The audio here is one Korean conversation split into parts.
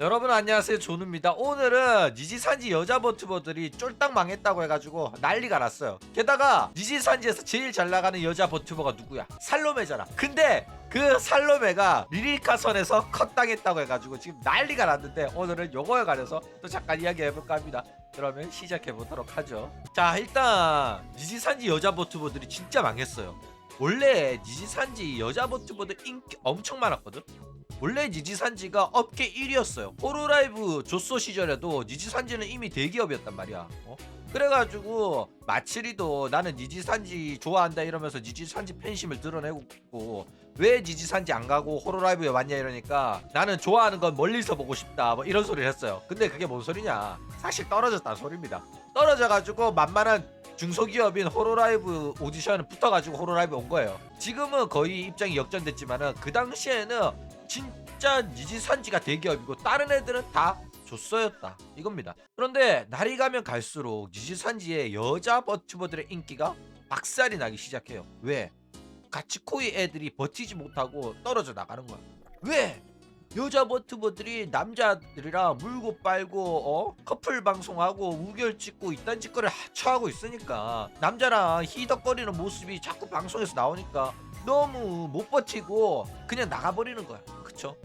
여러분 안녕하세요. 조누입니다. 오늘은 니지산지 여자 버튜버들이 쫄딱 망했다고 해가지고 난리가 났어요. 게다가 니지산지에서 제일 잘 나가는 여자 버튜버가 누구야? 살로메잖아. 근데 그 살로메가 리리카 선에서 컷당했다고 해가지고 지금 난리가 났는데 오늘은 요거에 관해서 또 잠깐 이야기해볼까 합니다. 그러면 시작해보도록 하죠. 자 일단 니지산지 여자 버튜버들이 진짜 망했어요. 원래 니지산지 여자 버튜버들 인기 엄청 많았거든 원래 니지산지가 업계 1위였어요. 호로라이브 조소 시절에도 니지산지는 이미 대기업이었단 말이야. 어? 그래가지고 마츠리도 나는 니지산지 좋아한다 이러면서 니지산지 팬심을 드러내고 왜 니지산지 안 가고 호로라이브에 왔냐 이러니까 나는 좋아하는 건 멀리서 보고 싶다 뭐 이런 소리를 했어요. 근데 그게 뭔 소리냐? 사실 떨어졌다는 소리입니다. 떨어져가지고 만만한 중소기업인 호로라이브 오디션에 붙어가지고 호로라이브 온 거예요. 지금은 거의 입장이 역전됐지만은 그 당시에는 진짜 니지산지가 대기업이고 다른 애들은 다 조서였다 이겁니다. 그런데 날이 가면 갈수록 니지산지의 여자 버튜버들의 인기가 박살이 나기 시작해요. 왜? 가치코이 애들이 버티지 못하고 떨어져 나가는 거야. 왜? 여자 버튜버들이 남자들이랑 물고 빨고 어 커플 방송하고 우결 찍고 이딴 짓거리를 하차하고 있으니까 남자랑 희덕거리는 모습이 자꾸 방송에서 나오니까 너무 못 버티고 그냥 나가버리는 거야 그쵸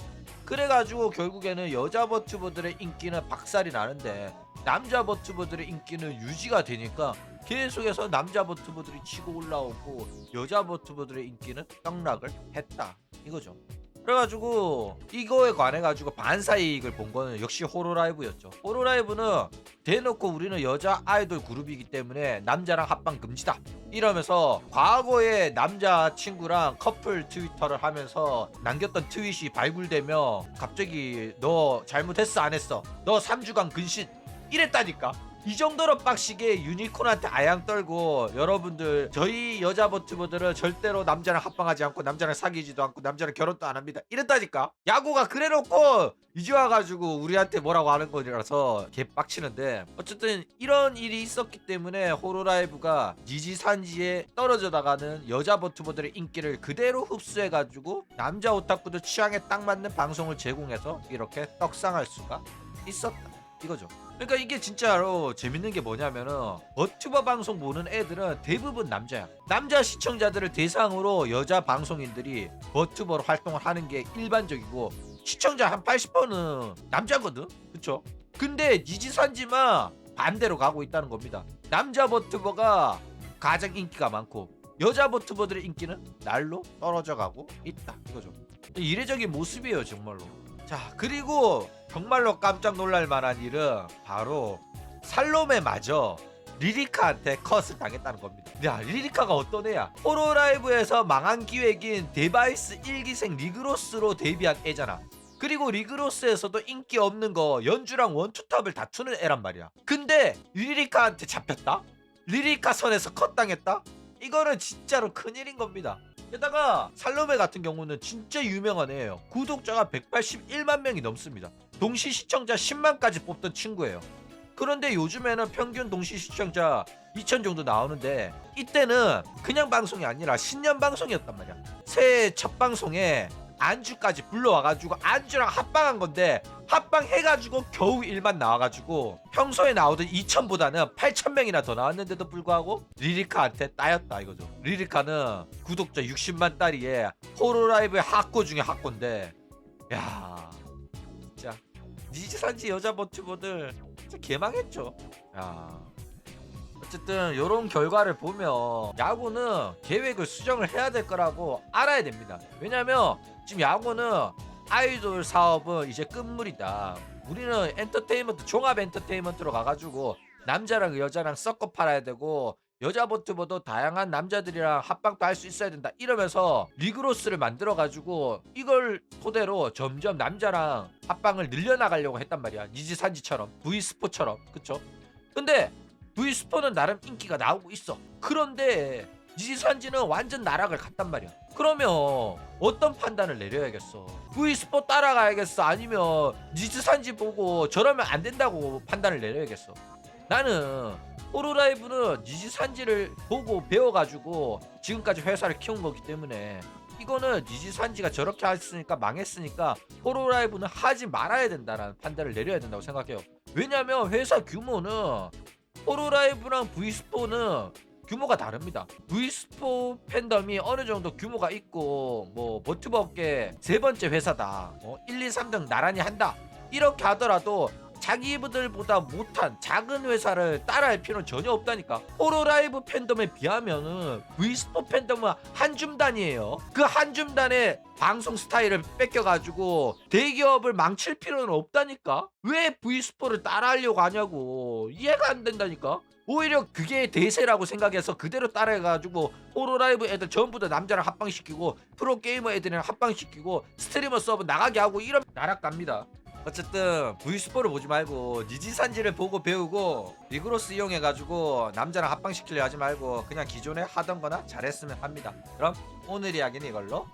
그래가지고 결국에는 여자 버튜버들의 인기는 박살이 나는데 남자 버튜버들의 인기는 유지가 되니까 계속해서 남자 버튜버들이 치고 올라오고 여자 버튜버들의 인기는 떡락을 했다. 이거죠 그래가지고 이거에 관해 가지고 반사 이익을 본 거는 역시 호로라이브였죠. 호로라이브는 대놓고 우리는 여자 아이돌 그룹이기 때문에 남자랑 합방 금지다. 이러면서 과거에 남자 친구랑 커플 트위터를 하면서 남겼던 트윗이 발굴되며 갑자기 너 잘못했어 안 했어? 너 3주간 근신 이랬다니까. 이 정도로 빡시게 유니콘한테 아양 떨고 여러분들 저희 여자 버튜버들은 절대로 남자랑 합방하지 않고 남자랑 사귀지도 않고 남자랑 결혼도 안 합니다. 이랬다니까? 야구가 그래놓고 이제 와가지고 우리한테 뭐라고 하는 거라서 개 빡치는데 어쨌든 이런 일이 있었기 때문에 호로라이브가 니지산지에 떨어져 나가는 여자 버튜버들의 인기를 그대로 흡수해가지고 남자 오타쿠들 취향에 딱 맞는 방송을 제공해서 이렇게 떡상할 수가 있었다 이거죠. 그러니까 이게 진짜로 재밌는 게 뭐냐면은 버튜버 방송 보는 애들은 대부분 남자야. 남자 시청자들을 대상으로 여자 방송인들이 버튜버로 활동을 하는 게 일반적이고 시청자 한 80%는 남자거든. 그쵸? 근데 니지산지만 반대로 가고 있다는 겁니다. 남자 버튜버가 가장 인기가 많고 여자 버튜버들의 인기는 날로 떨어져 가고 있다. 이거죠. 이례적인 모습이에요, 정말로. 자, 그리고 정말로 깜짝 놀랄 만한 일은 바로 살로메마저 리리카한테 컷을 당했다는 겁니다. 야, 리리카가 어떤 애야? 호로라이브에서 망한 기획인 데바이스 1기생 리그로스로 데뷔한 애잖아. 그리고 리그로스에서도 인기 없는 거 연주랑 원투탑을 다투는 애란 말이야. 근데 리리카한테 잡혔다? 리리카 선에서 컷 당했다? 이거는 진짜로 큰일인 겁니다. 게다가 살로메 같은 경우는 진짜 유명한 애예요. 구독자가 181만 명이 넘습니다. 동시 시청자 10만까지 뽑던 친구예요. 그런데 요즘에는 평균 동시 시청자 2천 정도 나오는데 이때는 그냥 방송이 아니라 신년 방송이었단 말이야. 새해 첫 방송에 안주까지 불러와가지고 안주랑 합방한 건데 합방해가지고 겨우 1만 나와가지고 평소에 나오던 2천보다는 8천 명이나 더 나왔는데도 불구하고 리리카한테 따였다 이거죠. 리리카는 구독자 60만 딸이에 호로라이브의 학고 중에 학고인데 야 진짜 니지산지 여자 버튜버들 진짜 개망했죠. 야 어쨌든 이런 결과를 보면 야구는 계획을 수정을 해야 될 거라고 알아야 됩니다. 왜냐면 지금 야구는 아이돌 사업은 이제 끝물이다. 우리는 엔터테인먼트 종합 엔터테인먼트로 가가지고 남자랑 여자랑 섞어 팔아야 되고 여자 버튜버도 다양한 남자들이랑 합방도 할 수 있어야 된다 이러면서 리그로스를 만들어 가지고 이걸 토대로 점점 남자랑 합방을 늘려나가려고 했단 말이야 니지산지처럼 V스포처럼 그쵸 근데 V스포는 나름 인기가 나오고 있어. 그런데 니지산지는 완전 나락을 갔단 말이야. 그러면 어떤 판단을 내려야겠어? V스포 따라가야겠어? 아니면 니지산지 보고 저러면 안 된다고 판단을 내려야겠어? 나는 호로라이브는 니지산지를 보고 배워가지고 지금까지 회사를 키운 거기 때문에 이거는 니지산지가 저렇게 했으니까 망했으니까 호로라이브는 하지 말아야 된다라는 판단을 내려야 된다고 생각해요. 왜냐면 회사 규모는 호로라이브랑 브이스포는 규모가 다릅니다. 브이스포 팬덤이 어느 정도 규모가 있고 뭐 버튜버 업계 세 번째 회사다. 어, 1, 2, 3등 나란히 한다. 이렇게 하더라도 자기들보다 못한 작은 회사를 따라할 필요는 전혀 없다니까. 호로라이브 팬덤에 비하면은 브이스포 팬덤은 한 줌단이에요. 그 한 줌단의 방송 스타일을 뺏겨가지고 대기업을 망칠 필요는 없다니까. 왜 브이스포를 따라하려고 하냐고 이해가 안 된다니까. 오히려 그게 대세라고 생각해서 그대로 따라해가지고 호로라이브 애들 전부 다 남자랑 합방시키고 프로게이머 애들이랑 합방시키고 스트리머 서버 나가게 하고 이런 나락 갑니다. 어쨌든 V스포를 보지 말고 니지산지를 보고 배우고 리그로스 이용해가지고 남자랑 합방시키려 하지 말고 그냥 기존에 하던 거나 잘했으면 합니다. 그럼 오늘 이야기는 이걸로